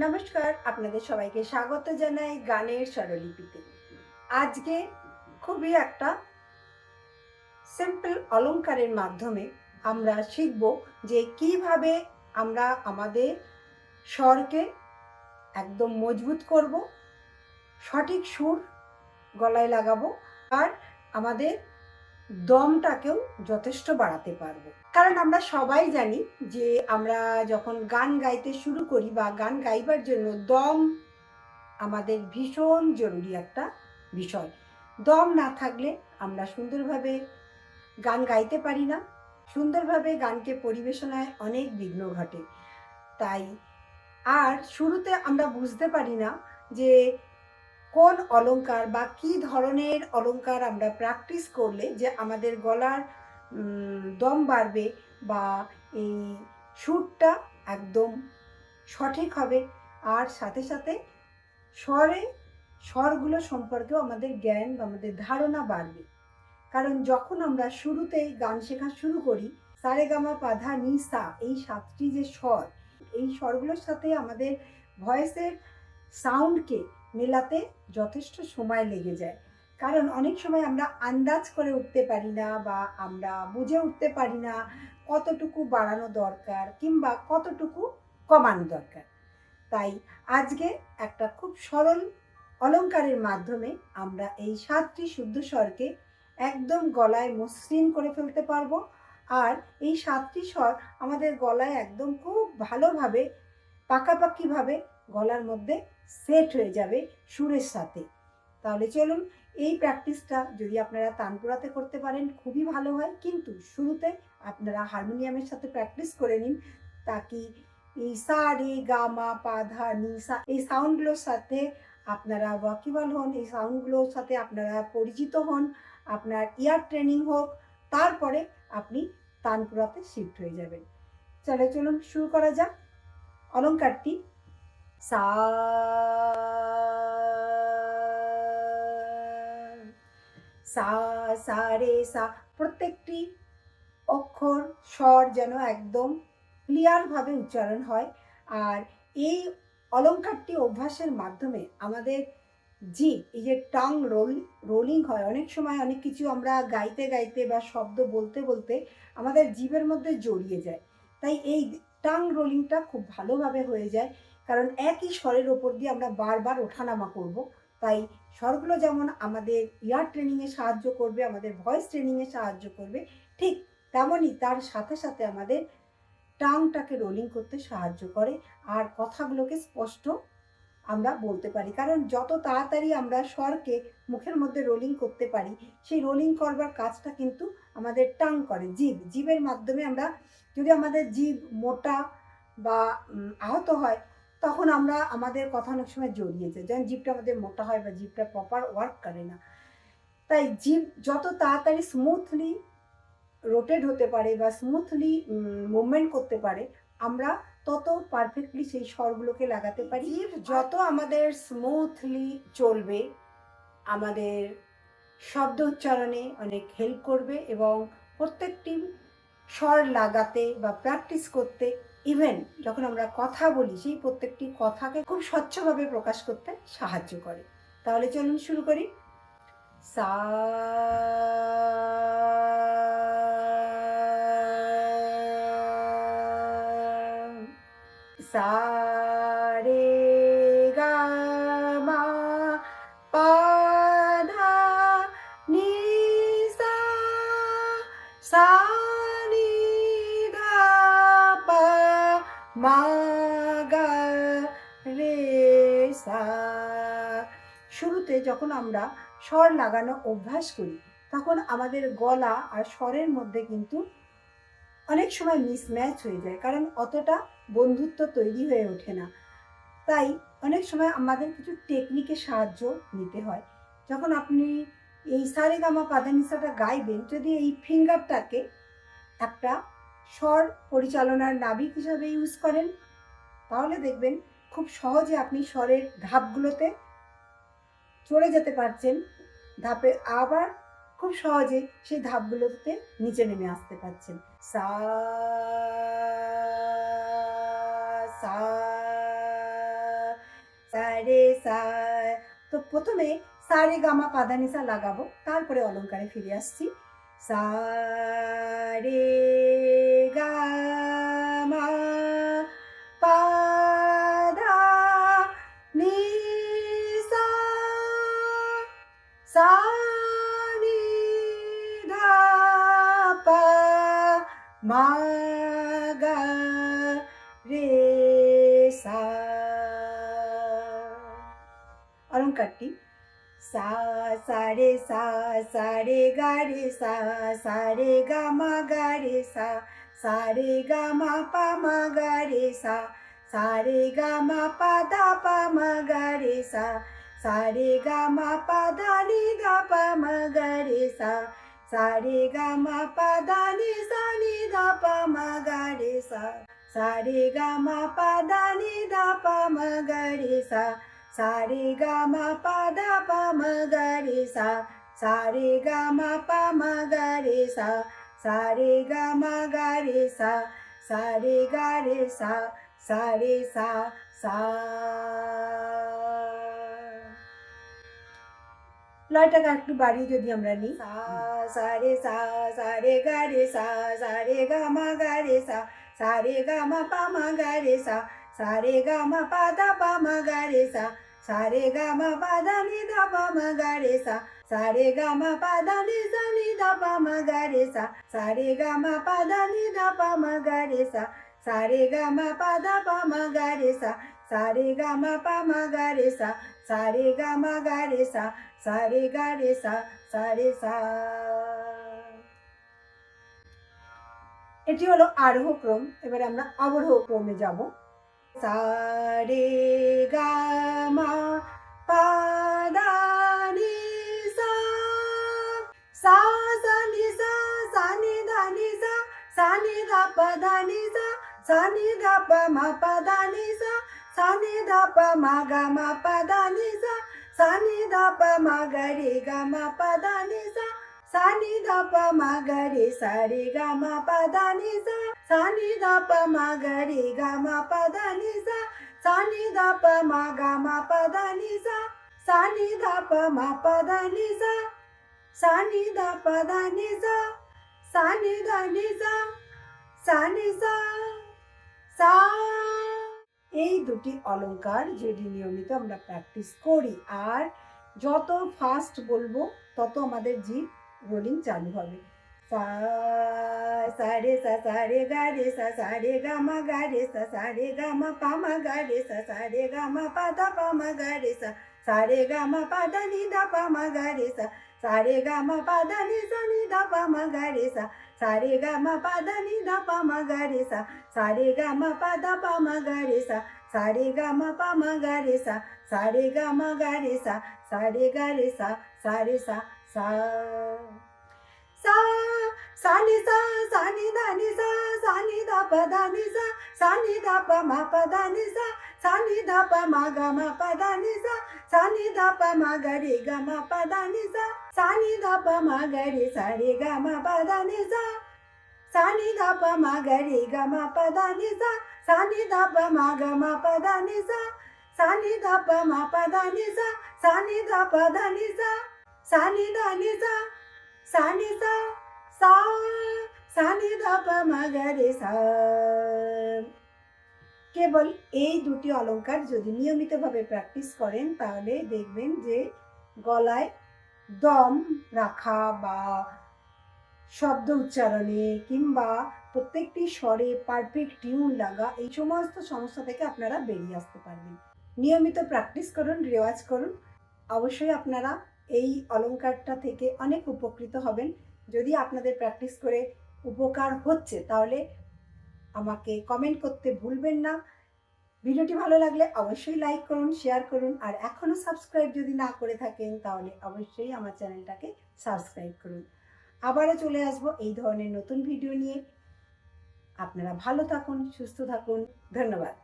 নমস্কার, আপনাদের সবাইকে স্বাগত জানাই গানের স্বরলিপিতে। আজকে খুবই একটা সিম্পল অলংকারের মাধ্যমে আমরা শিখব যে কীভাবে আমরা আমাদের স্বরকে একদম মজবুত করব, সঠিক সুর গলায় লাগাবো আর আমাদের দমটাকেও যথেষ্ট বাড়াতে পারব। কারণ আমরা সবাই জানি যে আমরা যখন গান গাইতে শুরু করি বা গান গাইবার জন্য দম আমাদের ভীষণ জরুরি একটা বিষয়। দম না থাকলে আমরা সুন্দরভাবে গান গাইতে পারি না। সুন্দরভাবে গানকে পরিবেশনায় অনেক বিঘ্ন ঘটে। তাই আর শুরুতে আমরা বুঝতে পারি না যে কোন অলংকার বা কি ধরনের অলংকার আমরা প্র্যাকটিস করলে যে আমাদের গলার দম বাড়বে বা এই সুরটা একদম সঠিক হবে। আর সাথে সাথে স্বরে, স্বরগুলো সম্পর্কেও আমাদের জ্ঞান বা আমাদের ধারণা বাড়বে। কারণ যখন আমরা শুরুতেই গান শেখা শুরু করি সারেগামা পাধা নি সা এই সাতটি যে স্বর, এই স্বরগুলোর সাথে আমাদের ভয়েসের সাউন্ডকে মেলাতে যথেষ্ট সময় লেগে যায়। কারণ অনেক সময় আমরা আন্দাজ করে উঠতে পারি না বা আমরা বুঝে উঠতে পারি না কতটুকু বাড়ানো দরকার কিংবা কতটুকু কমানো দরকার। তাই আজকে একটা খুব সরল অলংকারের মাধ্যমে আমরা এই সাতটি শুদ্ধ স্বরকে একদম গলায় মসৃণ করে ফেলতে পারব। আর এই সাতটি স্বর আমাদের গলায় একদম খুব ভালোভাবে, পাকাপাকিভাবে গলার মধ্যে সেট হয়ে যাবে সুরের সাথে। তাহলে চলুন এই প্র্যাকটিসটা যদি আপনারা তানপুরাতে করতে পারেন, খুবই ভালো হয়। কিন্তু শুরুতে আপনারা হারমোনিয়ামের সাথে প্র্যাকটিস করে নিন। তাকি এই সা, রে, গা, মা, পা, ধা, নি, সা, এই সাউন্ডগুলোর সাথে আপনারা ওয়াকিবল হন। এই সাউন্ডগুলোর সাথে আপনারা পরিচিত হন। আপনার ইয়ার ট্রেনিং হোক, তারপরে আপনি তানপুরাতে শিফট হয়ে যাবেন। চলে চলুন শুরু করা যাক। অলংকারটি সা সা সা রে সা প্রত্যেকটি অক্ষর স্বর যেন একদম ক্লিয়ারভাবে উচ্চারণ হয়। আর এই অলংকারটি অভ্যাসের মাধ্যমে আমাদের জিভ এই যে টাং রোল রোলিং হয়, অনেক সময় অনেক কিছু আমরা গাইতে গাইতে বা শব্দ বলতে বলতে আমাদের জিভের মধ্যে জড়িয়ে যায়। তাই এই টাং রোলিংটা খুব ভালোভাবে হয়ে যায়। কারণ একই স্বরের ওপর দিয়ে আমরা বারবার ওঠানামা করব। তাই স্বরগুলো যেমন আমাদের ইয়ার ট্রেনিংয়ে সাহায্য করবে, আমাদের ভয়েস ট্রেনিংয়ে সাহায্য করবে, ঠিক তেমনই তার সাথে সাথে আমাদের টাংটাকে রোলিং করতে সাহায্য করে আর কথাগুলোকে স্পষ্ট আমরা বলতে পারি। কারণ যত তাড়াতাড়ি আমরা স্বরকে মুখের মধ্যে রোলিং করতে পারি, সেই রোলিং করবার কাজটা কিন্তু আমাদের টাং করে জিভ জিভের মাধ্যমে আমরা যদি আমাদের জিভ মোটা বা আহত হয় তখন আমরা আমাদের কথা অনেক সময় জড়িয়ে যায়। যেমন জিভটা আমাদের মোটা হয় বা জিভটা প্রপার ওয়ার্ক করে না। তাই জিভ যত তাড়াতাড়ি স্মুথলি রোটেট হতে পারে বা স্মুথলি মুভমেন্ট করতে পারে আমরা তত পারফেক্টলি সেই স্বরগুলোকে লাগাতে পারি। যত আমাদের স্মুথলি চলবে আমাদের শব্দ উচ্চারণে অনেক হেল্প করবে এবং প্রত্যেকটি স্বর লাগাতে বা প্র্যাকটিস করতে ইভেন যখন আমরা কথা বলি, সেই প্রত্যেকটি কথাকে খুব স্বচ্ছভাবে প্রকাশ করতে সাহায্য করে। তাহলে চলুন শুরু করি। সা সা গা রে সা শুরুতে যখন আমরা স্বর লাগানো অভ্যাস করি, তখন আমাদের গলা আর স্বরের মধ্যে কিন্তু অনেক সময় মিসম্যাচ হয়ে যায়, কারণ অতটা বন্ধুত্ব তৈরি হয়ে ওঠে না। তাই অনেক সময় আমাদের কিছু টেকনিকের সাহায্য নিতে হয়। যখন আপনি এই সারেগামা পাদানিসাটা গাইবেন, যদি এই ফিঙ্গারটাকে একটা স্বর পরিচালনার নাবিক হিসাবে ইউজ করেন। তাহলে দেখবেন খুব সহজে আপনি স্বরের ধাপগুলোতে চলে যেতে পারছেন। ধাপে আবার খুব সহজে সেই ধাপগুলোতে নিচে নেমে আসতে পারছেন। সা সা রে, সা। তো প্রথমে সা রে গামা পাদানিসা লাগাবো। তারপরে অলংকারে ফিরে আসছি। সা রে সা অলঙ্কারটি সা সা রে সা সা রে গা রে সা সা রে গা মা গা রে সা সা রে গা মা পা মা গা রে সা সা রে গা মা পা দা পা মা গা রে সা সা রে গা মা পা দা নি দা পা মা গা রে সা সা রে গা মা পা দা নি সা নি দা পা মা গা রে সা সা রে গা মা পা দা নি দা পা মা গা রে সা সা রে গা মা পা দা পা মা গা রে সা সা রে গা মা পা মা গা রে সা সা রে গা মা গা রে সা সা রে গা রে সা সা রে সা সা লয়টাকে একটু বাড়িয়ে যদি আমরা নিই সা সা রে সা সা রে গা রে সা সা রে গা মা গা রে সা সা রে গা মা পা মা গা রে সা সা রে গা মা পা দা পা মা গা রে সা সা রে গা মা পা দা নি দা পা মা গা রে সা সা রে গা মা পা দা নি সা নি দা পা মা গা রে সা সা রে গা মা পা দা নি দা পা মা গা রে সা সা রে গা মা পা দা পা মা গা রে সা সা রে গা মা পা মা গা রে সা সা রে গা মা গা এটি হলো আরোহ ক্রম। এবারে আমরা অবরোহ ক্রমে যাব। সা রে গা মা পা দা নি সা সা সা, নি, সা সা, নি, দা, নি, সা সা, নি, দা, পা, দা, নি, সা সা, নি, দা, পা, মা, পা, দা, নি, সা সা, নি, দা, পা, মা, গা, মা, পা, দা, নি, সা সা, নি, দা, পা, মা, গা, রে, গা, মা, পা, দা, নি, সা সা নি দা পা মা গা রে সা রে গা মা পা দা নি সা সা নি দা পা মা গা রে গা মা পা দা নি সা সা নি দা পা মা গা মা পা দা নি সা এই দুটি অলংকার যদি নিয়মিত আমরা প্র্যাকটিস করি, আর যত ফাস্ট বলব, তত আমাদের জিভ রোলিং চালু হবে সা সা রে সা সা রে গা রে সা সা রে গা মা গা রে সা সা রে গা মা পা মা গা রে সা সা রে গা মা পা দা পা মা গা রে সা সা রে গা মা পা দা নি দা পা মা গা রে সা সা রে গা মা পা দা নি সা নি দা পা মা গা রে সা সা রে গা মা পা দা নি দা পা মা গা রে সা সা রে গা মা পা দা পা মা গা রে সা সা রে গা মা পা মা গা রে সা সা রে গা মা গা রে সা সা রে গা রে সা সা রে সা সা সা সা নি সা সা নি দা নি সা সা নি দা পা দা নি সা সা নি দা পা মা পা দা নি সা সা নি দা পা মা গা মা পা দা নি সা সা নি দা পা মা গা রে গা মা পা দা নি সা সা নি দা পা মা গা রে সা রে গা মা পা দা নি সা সা নি দা পা মা গা রে গা মা পা দা নি সা সা নি দা পা দা পা মা গা রে সা কেবল এই দুটি অলংকার যদি নিয়মিতভাবে প্র্যাকটিস করেন, তাহলে দেখবেন যে গলায় দম রাখা বা শব্দ উচ্চারণে কিংবা প্রত্যেকটি স্বরে পারফেক্ট টিউন লাগা, এই সমস্ত সমস্যা থেকে আপনারা বেরিয়ে আসতে পারবেন। নিয়মিত প্র্যাকটিস করুন, রেওয়াজ করুন। অবশ্যই আপনারা এই অলঙ্কারটা থেকে অনেক উপকৃত হবেন। যদি আপনাদের প্র্যাকটিস করে উপকার হচ্ছে, তাহলে আমাকে কমেন্ট করতে ভুলবেন না। ভিডিওটি ভালো লাগলে অবশ্যই লাইক করুন শেয়ার করুন, আর এখনও সাবস্ক্রাইব যদি না করে থাকেন, তাহলে অবশ্যই আমার চ্যানেলটাকে সাবস্ক্রাইব করুন। আবারও চলে আসব এই ধরনের নতুন ভিডিও নিয়ে। আপনারা ভালো থাকুন, সুস্থ থাকুন। ধন্যবাদ।